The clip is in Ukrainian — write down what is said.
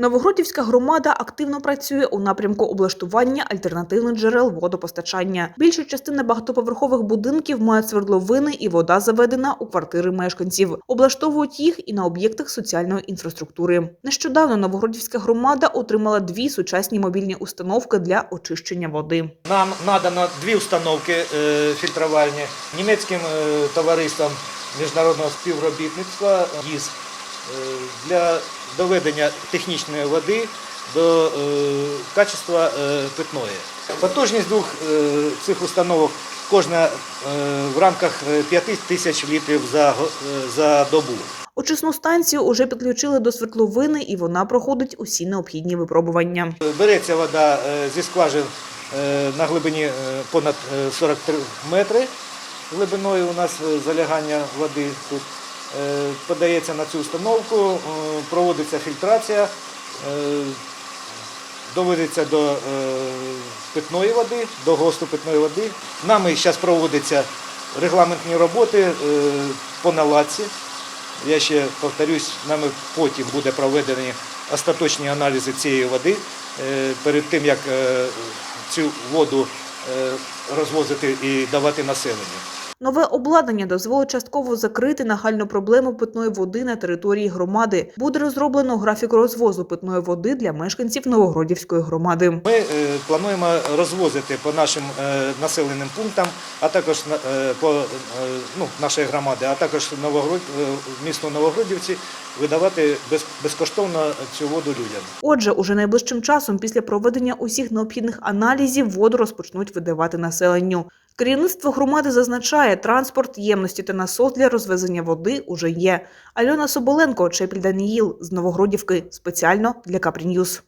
Новогродівська громада активно працює у напрямку облаштування альтернативних джерел водопостачання. Більша частина багатоповерхових будинків має свердловини і вода заведена у квартири мешканців. Облаштовують їх і на об'єктах соціальної інфраструктури. Нещодавно Новогродівська громада отримала дві сучасні мобільні установки для очищення води. Нам надано дві установки е, фільтрувальні німецьким е, товариством міжнародного співробітництва ГІС е, для доведення технічної води до е, качества е, питної. Потужність двох е, цих установок кожна е, в рамках 5 тисяч літрів за, е, за добу. Очисну станцію уже підключили до свердловини, і вона проходить усі необхідні випробування. Береться вода е, зі скважин е, на глибині е, понад е, 43 метри. Глибиною у нас е, залягання води тут. Е, Подається на цю установку, е, проводиться фільтрація, е, доводиться до питної води, до ГОСТу питної води. Нами зараз проводяться регламентні роботи по наладці. Я ще повторюсь, нами потім буде проведені остаточні аналізи цієї води перед тим, як цю воду розвозити і давати населенню. Нове обладнання дозволить частково закрити нагальну проблему питної води на території громади. Буде розроблено графік розвозу питної води для мешканців Новогродівської громади. Ми е, плануємо розвозити по нашим е, населеним пунктам, а також е, по ну, нашої громади, а також Новогрод, місту Новогродівці видавати без, безкоштовно цю воду людям. Отже, уже найближчим часом, після проведення усіх необхідних аналізів, воду розпочнуть видавати населенню. Керівництво громади зазначає, транспорт, ємності та насос для розвезення води уже є. Альона Соболенко, Чепіль Даніїл з Новогродівки спеціально для Капрі Ньюс.